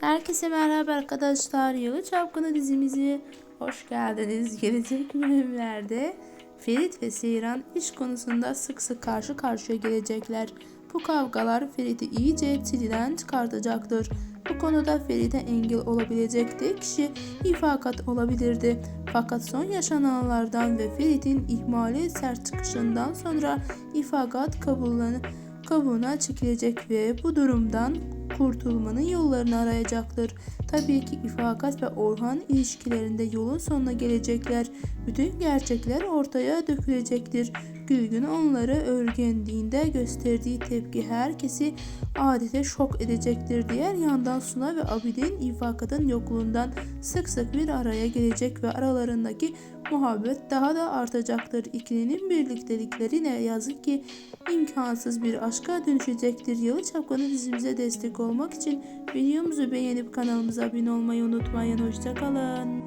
Herkese merhaba arkadaşlar. Yalı Çapkını dizimizi hoş geldiniz. Gelecek bölümlerde Ferit ve Seyran iş konusunda sık sık karşı karşıya gelecekler. Bu kavgalar Ferit'i iyice çileden çıkartacaktır. Bu konuda Ferit'e engel olabilecek tek kişi ifakat olabilirdi. Fakat son yaşananlardan ve Ferit'in ihmali sert çıkışından sonra ifakat kabuğuna çekilecek ve bu durumdan kurtulmanın yollarını arayacaktır. Tabii ki İfakat ve Orhan ilişkilerinde yolun sonuna gelecekler. Bütün gerçekler ortaya dökülecektir. Gülgün onları örgendiğinde gösterdiği tepki herkesi adeta şok edecektir. Diğer yandan Suna ve Abidin İfakat'ın yokluğundan sık sık bir araya gelecek ve aralarındaki muhabbet daha da artacaktır. İkilinin birliktelikleri ne yazık ki imkansız bir aşka dönüşecektir. Yalı Çapkını dizimize destek olmak için videomuzu beğenip kanalımıza abone olmayı unutmayın. Hoşçakalın.